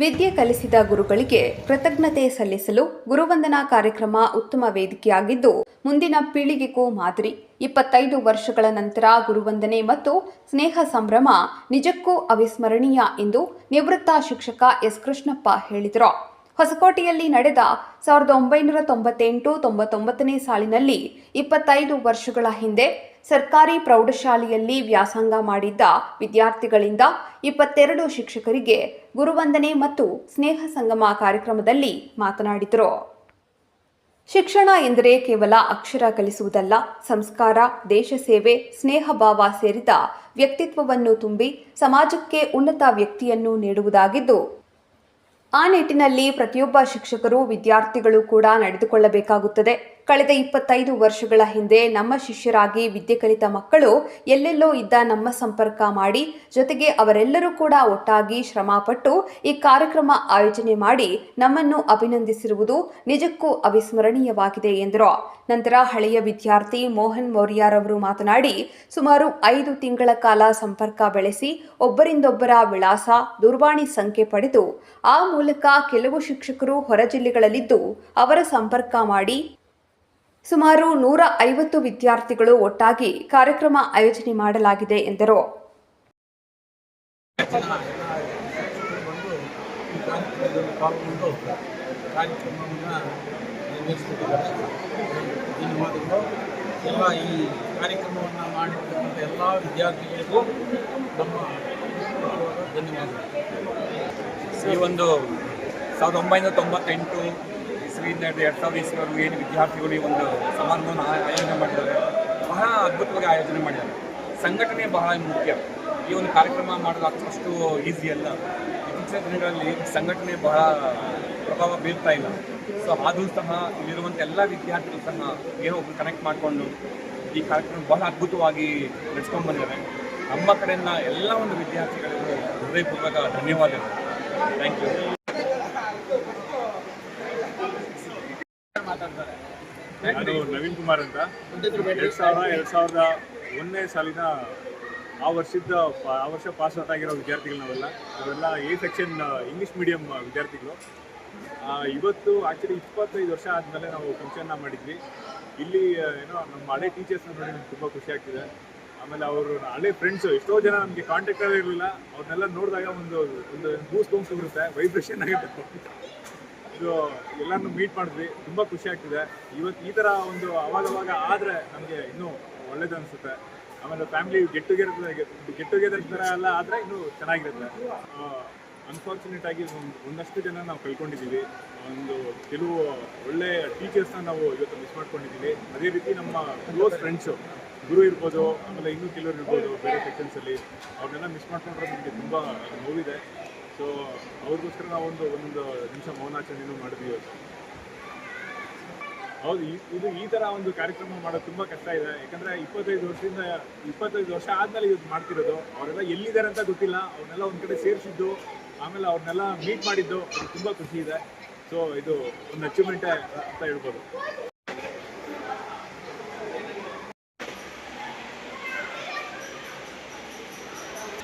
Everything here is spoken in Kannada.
ವಿದ್ಯೆ ಕಲಿಸಿದ ಗುರುಗಳಿಗೆ ಕೃತಜ್ಞತೆ ಸಲ್ಲಿಸಲು ಗುರುವಂದನಾ ಕಾರ್ಯಕ್ರಮ ಉತ್ತಮ ವೇದಿಕೆಯಾಗಿದ್ದು, ಮುಂದಿನ ಪೀಳಿಗೆಗೂ ಮಾದರಿ. ಇಪ್ಪತ್ತೈದು ವರ್ಷಗಳ ನಂತರ ಗುರುವಂದನೆ ಮತ್ತು ಸ್ನೇಹ ಸಂಭ್ರಮ ನಿಜಕ್ಕೂ ಅವಿಸ್ಮರಣೀಯ ಎಂದು ನಿವೃತ್ತ ಶಿಕ್ಷಕ ಎಸ್. ಕೃಷ್ಣಪ್ಪ ಹೇಳಿದರು. ಹೊಸಕೋಟೆಯಲ್ಲಿ ನಡೆದ ಸಾವಿರದ ಒಂಬೈನೂರ ತೊಂಬತ್ತೆಂಟು ತೊಂಬತ್ತೊಂಬತ್ತನೇ ಸಾಲಿನಲ್ಲಿ ಇಪ್ಪತ್ತೈದು ವರ್ಷಗಳ ಹಿಂದೆ ಸರ್ಕಾರಿ ಪ್ರೌಢಶಾಲೆಯಲ್ಲಿ ವ್ಯಾಸಂಗ ಮಾಡಿದ್ದ ವಿದ್ಯಾರ್ಥಿಗಳಿಂದ ಇಪ್ಪತ್ತೆರಡು ಶಿಕ್ಷಕರಿಗೆ ಗುರುವಂದನೆ ಮತ್ತು ಸ್ನೇಹ ಸಂಗಮ ಕಾರ್ಯಕ್ರಮದಲ್ಲಿ ಮಾತನಾಡಿದರು. ಶಿಕ್ಷಣ ಎಂದರೆ ಕೇವಲ ಅಕ್ಷರ ಕಲಿಸುವುದಲ್ಲ, ಸಂಸ್ಕಾರ, ದೇಶ ಸೇವೆ, ಸ್ನೇಹ ಭಾವ ಸೇರಿದ ವ್ಯಕ್ತಿತ್ವವನ್ನು ತುಂಬಿ ಸಮಾಜಕ್ಕೆ ಉನ್ನತ ವ್ಯಕ್ತಿಯನ್ನು ನೀಡುವುದಾಗಿದ್ದು, ಆ ನಿಟ್ಟಿನಲ್ಲಿ ಪ್ರತಿಯೊಬ್ಬ ಶಿಕ್ಷಕರು ವಿದ್ಯಾರ್ಥಿಗಳು ಕೂಡ ನಡೆದುಕೊಳ್ಳಬೇಕಾಗುತ್ತದೆ. ಕಳೆದ ಇಪ್ಪತ್ತೈದು ವರ್ಷಗಳ ಹಿಂದೆ ನಮ್ಮ ಶಿಷ್ಯರಾಗಿ ವಿದ್ಯೆ ಕಲಿತ ಮಕ್ಕಳು ಎಲ್ಲೆಲ್ಲೋ ಇದ್ದ ನಮ್ಮ ಸಂಪರ್ಕ ಮಾಡಿ, ಜೊತೆಗೆ ಅವರೆಲ್ಲರೂ ಕೂಡ ಒಟ್ಟಾಗಿ ಶ್ರಮಪಟ್ಟು ಈ ಕಾರ್ಯಕ್ರಮ ಆಯೋಜನೆ ಮಾಡಿ ನಮ್ಮನ್ನು ಅಭಿನಂದಿಸಿರುವುದು ನಿಜಕ್ಕೂ ಅವಿಸ್ಮರಣೀಯವಾಗಿದೆ ಎಂದರು. ನಂತರ ಹಳೆಯ ವಿದ್ಯಾರ್ಥಿ ಮೋಹನ್ ಮೌರ್ಯರವರು ಮಾತನಾಡಿ, ಸುಮಾರು ಐದು ತಿಂಗಳ ಕಾಲ ಸಂಪರ್ಕ ಬೆಳೆಸಿ ಒಬ್ಬರಿಂದೊಬ್ಬರ ವಿಳಾಸ, ದೂರವಾಣಿ ಸಂಖ್ಯೆ ಪಡೆದು, ಆ ಮೂಲಕ ಕೆಲವು ಶಿಕ್ಷಕರು ಹೊರ ಜಿಲ್ಲೆಗಳಲ್ಲಿದ್ದು ಅವರ ಸಂಪರ್ಕ ಮಾಡಿ ಸುಮಾರು ನೂರ ಐವತ್ತು ವಿದ್ಯಾರ್ಥಿಗಳು ಒಟ್ಟಾಗಿ ಕಾರ್ಯಕ್ರಮ ಆಯೋಜನೆ ಮಾಡಲಾಗಿದೆ ಎಂದರು. ಈ ಒಂದು ಸಾವಿರದ ಒಂಬೈನೂರ ತೊಂಬತ್ತೆಂಟು ಇಸ್ವಿಯಿಂದ ಹಿಡಿದು ಎರಡು ಸಾವಿರದ ಇಸ್ವಿವರೆಗೂ ಏನು ವಿದ್ಯಾರ್ಥಿಗಳು ಈ ಒಂದು ಸಮಾರಂಭವನ್ನು ಆಯೋಜನೆ ಮಾಡಿದ್ದಾರೆ. ಬಹಳ ಅದ್ಭುತವಾಗಿ ಆಯೋಜನೆ ಮಾಡಿದ್ದಾರೆ. ಸಂಘಟನೆ ಬಹಳ ಮುಖ್ಯ. ಈ ಒಂದು ಕಾರ್ಯಕ್ರಮ ಮಾಡೋದು ಅಷ್ಟು ಈಸಿ ಅಲ್ಲ. ಇತ್ತೀಚಿನ ದಿನಗಳಲ್ಲಿ ಸಂಘಟನೆ ಬಹಳ ಪ್ರಭಾವ ಬೀರ್ತಾ ಇಲ್ಲ. ಸೊ ಆದರೂ ಸಹ ಇಲ್ಲಿರುವಂಥ ಎಲ್ಲ ವಿದ್ಯಾರ್ಥಿಗಳು ಸಹ ಏನೋ ಒಬ್ಬರು ಕನೆಕ್ಟ್ ಮಾಡಿಕೊಂಡು ಈ ಕಾರ್ಯಕ್ರಮ ಬಹಳ ಅದ್ಭುತವಾಗಿ ನಡೆಸ್ಕೊಂಡು ಬಂದಿದ್ದಾರೆ ನಮ್ಮ ಕಡೆಯಿಂದ ಎಲ್ಲ ಒಂದು ವಿದ್ಯಾರ್ಥಿಗಳಿಗೂ ಹೃದಯಪೂರ್ವಕ ಧನ್ಯವಾದಗಳು. ಥ್ಯಾಂಕ್ ಯು ನಾನು ನವೀನ್ ಕುಮಾರ್ ಅಂತ. ಎರಡು ಸಾವಿರ ಎರಡು ಸಾವಿರದ ಒಂದನೇ ಸಾಲಿನ ಆ ವರ್ಷದ ಆ ವರ್ಷ ಪಾಸ್ ಔಟ್ ಆಗಿರೋ ವಿದ್ಯಾರ್ಥಿಗಳು ನಾವೆಲ್ಲ. ನಾವೆಲ್ಲ ಎ ಸೆಕ್ಷನ್ ಇಂಗ್ಲಿಷ್ ಮೀಡಿಯಂ ವಿದ್ಯಾರ್ಥಿಗಳು. ಆ, ಇವತ್ತು ಆ್ಯಕ್ಚುಲಿ ಇಪ್ಪತ್ತೈದು ವರ್ಷ ಆದಮೇಲೆ ನಾವು ಫಂಕ್ಷನ್ನ ಮಾಡಿದ್ವಿ. ಇಲ್ಲಿ ಏನೋ ನಮ್ಮ ಹಳೆ ಟೀಚರ್ಸ್ನ ನೋಡಿ ನಮ್ಗೆ ತುಂಬ ಖುಷಿ ಆಗ್ತಿದೆ. ಆಮೇಲೆ ಅವರು ಹಳೆ ಫ್ರೆಂಡ್ಸು ಎಷ್ಟೋ ಜನ ನಮಗೆ ಕಾಂಟ್ಯಾಕ್ಟಲ್ಲಿ ಇರಲಿಲ್ಲ. ಅವ್ರನ್ನೆಲ್ಲ ನೋಡಿದಾಗ ಒಂದು ಒಂದು ಗೂಸ್ ಬೂಮ್ಸ್ ಬರುತ್ತೆ ವೈಬ್ರೇಷನ್ ಆಗುತ್ತೆ. ಇದು ಎಲ್ಲರನ್ನು ಮೀಟ್ ಮಾಡಿದ್ವಿ. ತುಂಬ ಖುಷಿ ಆಗ್ತಿದೆ. ಇವತ್ತು ಈ ಥರ ಒಂದು ಅವಾಗವಾಗ ಆದರೆ ನಮಗೆ ಇನ್ನೂ ಒಳ್ಳೇದು ಅನಿಸುತ್ತೆ. ಆಮೇಲೆ family get together get together ಥರ ಎಲ್ಲ ಆದರೆ ಇನ್ನೂ ಚೆನ್ನಾಗಿರುತ್ತೆ. ಅನ್ಫಾರ್ಚುನೇಟ್ ಆಗಿ ಒಂದು ಒಂದಷ್ಟು ಜನ ನಾವು ಕಳ್ಕೊಂಡಿದ್ದೀವಿ. ಒಂದು ಕೆಲವು ಒಳ್ಳೆ ಟೀಚರ್ಸ್ನ ನಾವು ಇವತ್ತು ಮಿಸ್ ಮಾಡ್ಕೊಂಡಿದ್ದೀವಿ. ಅದೇ ರೀತಿ ನಮ್ಮ ಕ್ಲೋಸ್ ಫ್ರೆಂಡ್ಸು ಗುರು ಇರ್ಬೋದು, ಆಮೇಲೆ ಇನ್ನೂ ಕೆಲವರು ಇರ್ಬೋದು, ಬೇರೆ ಸೆಕ್ಷನ್ಸಲ್ಲಿ ಅವ್ರನ್ನೆಲ್ಲ ಮಿಸ್ ಮಾಡ್ಕೊಂಡ್ರೆ ನಮಗೆ ತುಂಬ ನೋವಿದೆ. ಸೊ ಅವ್ರಿಗೋಸ್ಕರ ನಾವು ಒಂದು ನಿಮಿಷ ಮೌನಾಚರಣೆಯನ್ನು ಮಾಡಿದ್ವಿ ಇವತ್ತು. ಹೌದು ಇದು ಈ ಥರ ಒಂದು ಕಾರ್ಯಕ್ರಮ ಮಾಡೋದು ತುಂಬ ಕಷ್ಟ ಇದೆ. ಯಾಕಂದರೆ ಇಪ್ಪತ್ತೈದು ವರ್ಷದಿಂದ, ಇಪ್ಪತ್ತೈದು ವರ್ಷ ಆದಮೇಲೆ ಇದು ಮಾಡ್ತಿರೋದು. ಅವರೆಲ್ಲ ಎಲ್ಲಿದ್ದಾರೆ ಅಂತ ಗೊತ್ತಿಲ್ಲ. ಅವ್ರನ್ನೆಲ್ಲ ಒಂದು ಕಡೆ ಸೇರಿಸಿದ್ದು, ಆಮೇಲೆ ಅವ್ರನ್ನೆಲ್ಲ ಮೀಟ್ ಮಾಡಿದ್ದು. ಅದು ತುಂಬ ಖುಷಿ ಇದೆ. ಸೊ ಇದು ಒಂದು ಅಚೀವ್ಮೆಂಟೇ ಅಂತ ಹೇಳ್ಬೋದು.